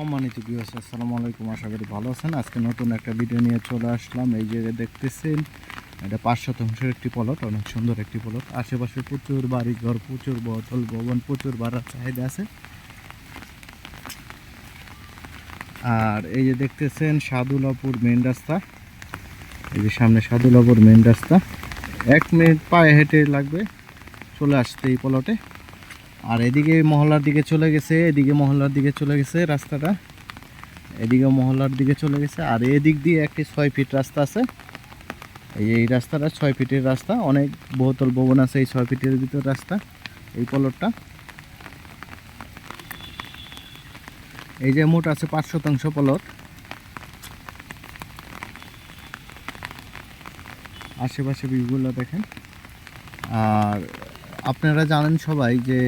সম্মানিত বিয়স আসসালামু আলাইকুম। আশা করি ভালো আছেন। আজকে নতুন একটা ভিডিও নিয়ে চলে আসলাম। এই যে দেখতেছেন, এটা পাঁচ শতাংশের একটি পলট অনেক সুন্দর একটি পলট আশেপাশে প্রচুর বাড়ি ঘর, প্রচুর বতল ভবন, প্রচুর বাড়ার চাহিদা আছে। আর এই যে দেখতেছেন, সাদুলাপুর মেন রাস্তা। এই যে সামনে সাদুলাপুর মেন রাস্তা। এক মিনিট পায়ে হেঁটে লাগবে, চলে আসতে এই পলটে আর এদিকে মহল্লার দিকে চলে গেছে, এদিকে মহল্লার দিকে চলে গেছে রাস্তাটা। এদিকে মহল্লার দিকে চলে গেছে, আর এদিক দিয়ে একটি ছয় ফিট রাস্তা আছে। এই রাস্তাটা ছয় ফিটের রাস্তা, অনেক বহুতল ভবন আছে এই ছয় ফিটের ভিতর রাস্তা, এই পলটটা। এই যে মোট আছে পাঁচ শতাংশ পলট। আশেপাশে ভিউগুলো দেখেন। আর আপনারা জানেন সবাই যে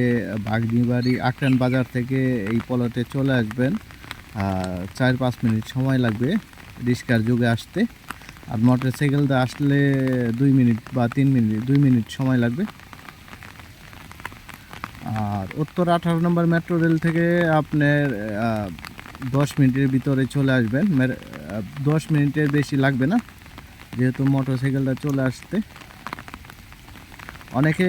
বাগনিবাড়ি আকরান বাজার থেকে এই পলটে চলে আসবেন। চার পাঁচ মিনিট সময় লাগবে রিক্সার যুগে আসতে। আর মোটর সাইকেলতে আসলে দুই মিনিট বা তিন মিনিট, দুই মিনিট সময় লাগবে। আর উত্তর আঠারো নম্বর মেট্রো রেল থেকে আপনার দশ মিনিটের ভিতরে চলে আসবেন। দশ মিনিটের বেশি লাগবে না, যেহেতু মোটর সাইকেলটা চলে আসতে। অনেকে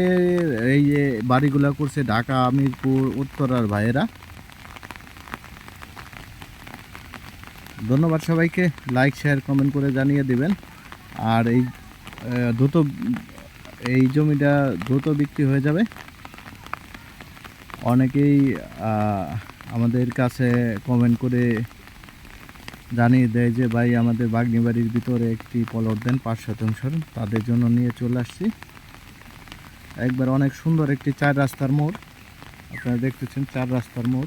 এই যে বাড়িগুলো করছে ঢাকা, মিরপুর, উত্তরার ভাইয়েরা। ধন্যবাদ সবাইকে। লাইক শেয়ার কমেন্ট করে জানিয়ে দিবেন। আর এই দ্রুত, এই জমিটা দ্রুত বিক্রি হয়ে যাবে। অনেকেই আমাদের কাছে কমেন্ট করে জানিয়ে দেয় যে, ভাই, আমাদের বাগনি বাড়ির ভিতরে একটি পলট দেন, পাঁচ শতাংশ। তাদের জন্য নিয়ে চলে আসছি। একবার অনেক সুন্দর একটি চার রাস্তার মোড়। আপনারা দেখতেছেন চার রাস্তার মোড়।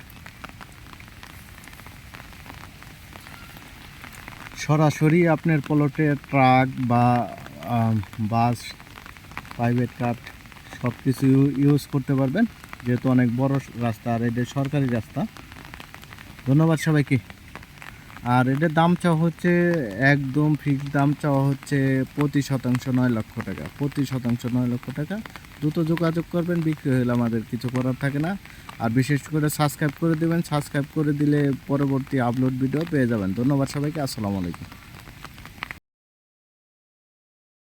সরাসরি আপনার প্লটে ট্রাক বা বাস প্রাইভেট কার সব কিছু ইউজ করতে পারবেন। যেহেতু অনেক বড় রাস্তা আর এটা সরকারি রাস্তা। ধন্যবাদ সবাইকে। আর এটার দাম চাওয়া হচ্ছে একদম ফিক্সড দাম চাওয়া হচ্ছে প্রতি শতাংশ, নয় লক্ষ টাকা। প্রতি শতাংশ, নয় লক্ষ টাকা। দ্রুত যোগাযোগ করবেন, বিক্রি হলে আমাদের কিছু করার থাকে না। আর বিশেষ করে সাবস্ক্রাইব করে দেবেন সাবস্ক্রাইব করে দিলে পরবর্তী আপলোড ভিডিও পেয়ে যাবেন। ধন্যবাদ সবাইকে, আসসালামু আলাইকুম।